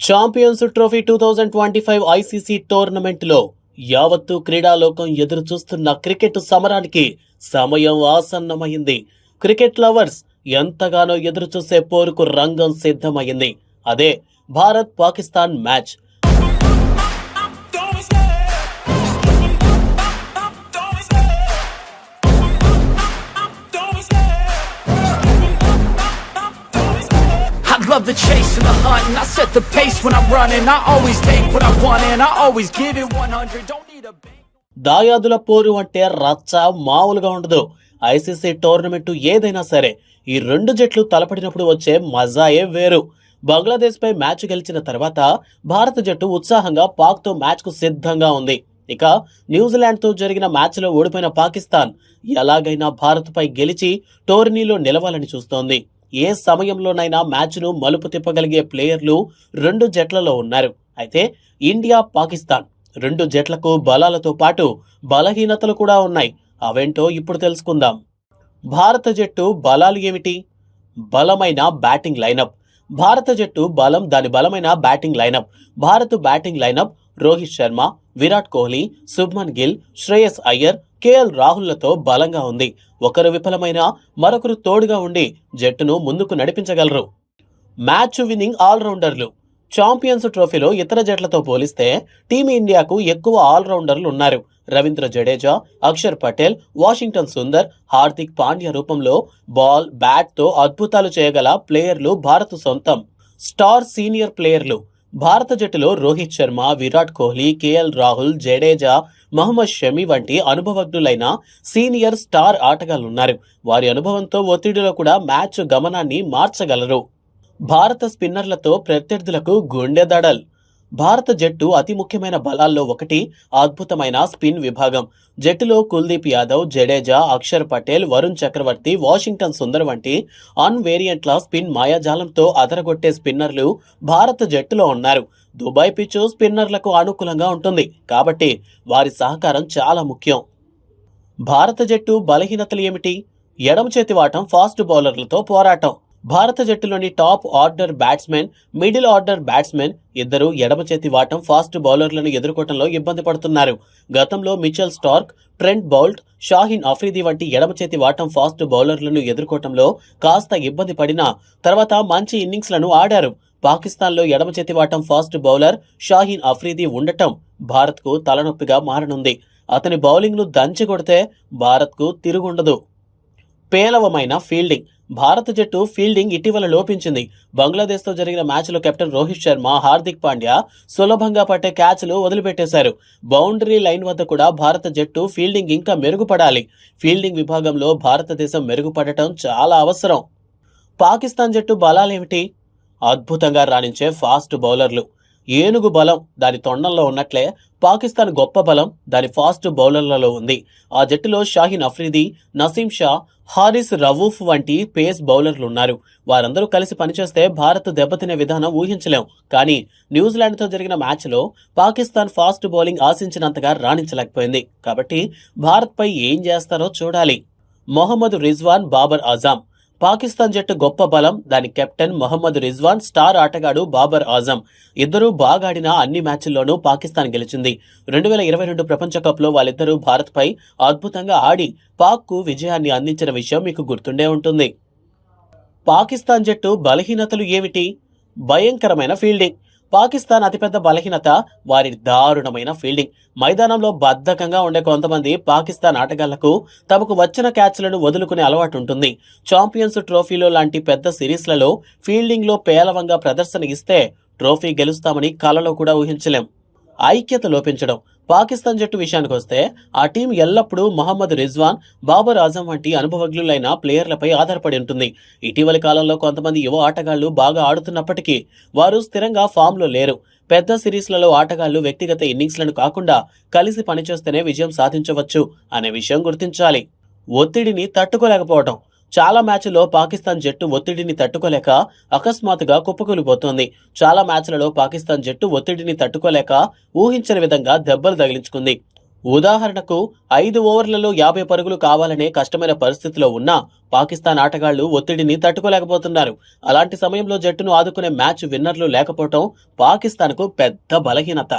Champions trophy two thousand twenty five ICC టోర్నమెంట్లో యావత్తు క్రీడాలోకం ఎదురు చూస్తున్న క్రికెట్ సమరానికి సమయం ఆసన్నమైంది. క్రికెట్ లవర్స్ ఎంతగానో ఎదురు చూసే పోరుకు రంగం సిద్ధమైంది. అదే Bharat Pakistan match. Chasing the hunt and I set the pace when I'm running. I always take what I want and I always give it 100 Don't need a దాయాదుల పోరు అంటే రచ్చ మామూలుగా ఉండదు. ఐసీసీ టోర్నమెంట్ ఏదైనా సరే ఈ రెండు జట్లు తలపడినప్పుడు వచ్చే మజాయే వేరు. బంగ్లాదేశ్పై మ్యాచ్ గెలిచిన తర్వాత భారత జట్టు ఉత్సాహంగా పాక్తో మ్యాచ్కు సిద్ధంగా ఉంది. ఇక న్యూజిలాండ్తో జరిగిన మ్యాచ్లో ఓడిపోయిన పాకిస్తాన్ ఎలాగైనా భారత్పై గెలిచి టోర్నీలో నిలవాలని చూస్తోంది. ఏ సమయంలోనైనా మ్యాచ్ను మలుపు తిప్పగలిగే ప్లేయర్లు రెండు జట్లలో ఉన్నారు. అయితే ఇండియా పాకిస్తాన్ రెండు జట్లకు బలాలతో పాటు బలహీనతలు కూడా ఉన్నాయి. అవేంటో ఇప్పుడు తెలుసుకుందాం. భారత జట్టు బలాలు ఏమిటి? బలమైన బ్యాటింగ్ లైనప్. భారత జట్టు బలం దాని బలమైన batting lineup. Bharat batting lineup Rohit Sharma Virat Kohli Shubman Gill Shreyas Iyer KL రాహుల్లతో బలంగా ఉంది. ఒకరు విఫలమైన మరొకరు తోడుగా ఉండి జట్టును ముందుకు నడిపించగలరు. మ్యాచ్ విన్నింగ్ ఆల్రౌండర్లు. ఛాంపియన్స్ ట్రోఫీలో ఇతర జట్లతో పోలిస్తే టీమిండియాకు ఎక్కువ ఆల్రౌండర్లు ఉన్నారు. రవీంద్ర జడేజా అక్షర్ పటేల్ వాషింగ్టన్ సుందర్ హార్దిక్ పాండ్యా రూపంలో బాల్ బ్యాట్తో అద్భుతాలు చేయగల ప్లేయర్లు భారత్ సొంతం. స్టార్ సీనియర్ ప్లేయర్లు. భారత జట్టులో రోహిత్ శర్మ విరాట్ కోహ్లీ కేఎల్ రాహుల్ జడేజా మహమ్మద్ షమి వంటి అనుభవజ్ఞులైన సీనియర్ స్టార్ ఆటగాళ్ళున్నారు. వారి అనుభవంతో ఒత్తిడిలో కూడా మ్యాచ్ గమనాన్ని మార్చగలరు. భారత స్పిన్నర్లతో ప్రత్యర్థులకు గుండె దడల్. భారత జట్టు అతి ముఖ్యమైన బలాల్లో ఒకటి అద్భుతమైన స్పిన్ విభాగం. జట్టులో కుల్దీప్ యాదవ్ జడేజా అక్షర్ పటేల్ వరుణ్ చక్రవర్తి వాషింగ్టన్ సుందర్ వంటి అన్ వేరియంట్ల స్పిన్ మాయాజాలంతో అదరగొట్టే స్పిన్నర్లు భారత జట్టులో ఉన్నారు. దుబాయ్ పిచ్చు స్పిన్నర్లకు అనుకూలంగా ఉంటుంది. కాబట్టి వారి సహకారం చాలా ముఖ్యం. భారత జట్టు బలహీనతలు ఏమిటి? ఎడమ చేతి వాటం ఫాస్ట్ బౌలర్లతో పోరాటం. భారత జట్టులోని top order batsmen middle order batsmen ఇద్దరు ఎడమ చేతి వాటం ఫాస్ట్ బౌలర్లను ఎదుర్కోవడంలో ఇబ్బంది పడుతున్నారు. గతంలో Mitchell Starc Trent Boult Shaheen Afridi వంటి ఎడమ చేతి వాటం ఫాస్ట్ బౌలర్లను ఎదుర్కోవడంలో కాస్త ఇబ్బంది పడినా తర్వాత మంచి ఇన్నింగ్స్లను ఆడారు. పాకిస్తాన్లో ఎడమ చేతి వాటం ఫాస్ట్ బౌలర్ షాహీన్ అఫ్రీది ఉండటం భారత్కు తలనొప్పిగా మారనుంది. అతని బౌలింగ్ను దంచి కొడితే భారత్కు తిరుగుండదు. పేలవమైన ఫీల్డింగ్. భారత జట్టు ఫీల్డింగ్ ఇటీవల లోపించింది. బంగ్లాదేశ్తో జరిగిన మ్యాచ్లో కెప్టెన్ రోహిత్ శర్మ హార్దిక్ పాండ్యా సులభంగా పట్టే క్యాచ్లు వదిలిపెట్టేశారు. బౌండరీ లైన్ వద్ద కూడా భారత జట్టు ఫీల్డింగ్ ఇంకా మెరుగుపడాలి. ఫీల్డింగ్ విభాగంలో భారతదేశం మెరుగుపడటం చాలా అవసరం. పాకిస్తాన్ జట్టు బలాలేమిటి? అద్భుతంగా రాణించే ఫాస్ట్ బౌలర్లు. ఏనుగు బలం దాని తొండంలో ఉన్నట్లే పాకిస్తాన్ గొప్ప బలం దాని ఫాస్ట్ బౌలర్లలో ఉంది. ఆ జట్టులో షాహీన్ అఫ్రీది నసీం షా హారిస్ రవూఫ్ వంటి పేస్ బౌలర్లు ఉన్నారు. వారందరూ కలిసి పనిచేస్తే భారత్ దెబ్బతినే విధానం ఊహించలేం. కానీ న్యూజిలాండ్తో జరిగిన మ్యాచ్లో పాకిస్తాన్ ఫాస్ట్ బౌలింగ్ ఆశించినంతగా రాణించలేకపోయింది. కాబట్టి భారత్పై ఏం చేస్తారో చూడాలి. మొహమ్మద్ రిజ్వాన్ బాబర్ ఆజాం పాకిస్తాన్ జట్టు గొప్ప బలం. దాని కెప్టెన్ మొహమ్మద్ రిజ్వాన్ స్టార్ ఆటగాడు బాబర్ ఆజం ఇద్దరూ బాగాడిన అన్ని మ్యాచ్ల్లోనూ పాకిస్తాన్ గెలిచింది. రెండు వేల ఇరవై రెండు ప్రపంచ కప్లో వాళ్ళిద్దరూ భారత్పై అద్భుతంగా ఆడి పాక్కు విజయాన్ని అందించిన విషయం మీకు గుర్తుండే ఉంటుంది. పాకిస్తాన్ జట్టు బలహీనతలు ఏమిటి? భయంకరమైన ఫీల్డింగ్. పాకిస్తాన్ అతిపెద్ద బలహీనత వారి దారుణమైన ఫీల్డింగ్ మైదానంలో బద్ధకంగా ఉండే కొంతమంది పాకిస్తాన్ ఆటగాళ్ళకు తమకు వచ్చిన క్యాచ్లను వదులుకునే అలవాటు ఉంటుంది. ఛాంపియన్స్ ట్రోఫీలో లాంటి పెద్ద సిరీస్లలో ఫీల్డింగ్లో పేలవంగా ప్రదర్శన ఇస్తే ట్రోఫీ గెలుస్తామని కలలో కూడా ఊహించలేం. ఐక్యత లోపించడం. పాకిస్తాన్ జట్టు విషయానికి వస్తే ఆ టీం ఎల్లప్పుడూ మహమ్మద్ రిజ్వాన్ బాబర్ ఆజం వంటి అనుభవజ్ఞులైన ప్లేయర్లపై ఆధారపడి ఉంటుంది. ఇటీవలి కాలంలో కొంతమంది యువ ఆటగాళ్ళు బాగా ఆడుతున్నప్పటికీ వారు స్థిరంగా ఫామ్లో లేరు. పెద్ద సిరీస్లలో ఆటగాళ్ళు వ్యక్తిగత ఇన్నింగ్స్లను కాకుండా కలిసి పనిచేస్తేనే విజయం సాధించవచ్చు అనే విషయం గుర్తించాలి. ఒత్తిడిని తట్టుకోలేకపోవడం చాలా మ్యాచ్ల్లో పాకిస్తాన్ జట్టు ఒత్తిడిని తట్టుకోలేక అకస్మాత్తుగా కుప్పకూలిపోతోంది. చాలా మ్యాచ్లలో పాకిస్తాన్ జట్టు ఒత్తిడిని తట్టుకోలేక ఊహించిన విధంగా దెబ్బలు తగిలించుకుంది. ఉదాహరణకు ఐదు ఓవర్లలో యాభై పరుగులు కావాలనే కష్టమైన పరిస్థితిలో ఉన్న పాకిస్తాన్ ఆటగాళ్ళు ఒత్తిడిని తట్టుకోలేకపోతున్నారు. అలాంటి సమయంలో జట్టును ఆదుకునే మ్యాచ్ విన్నర్లు లేకపోవటం పాకిస్తాన్కు పెద్ద బలహీనత.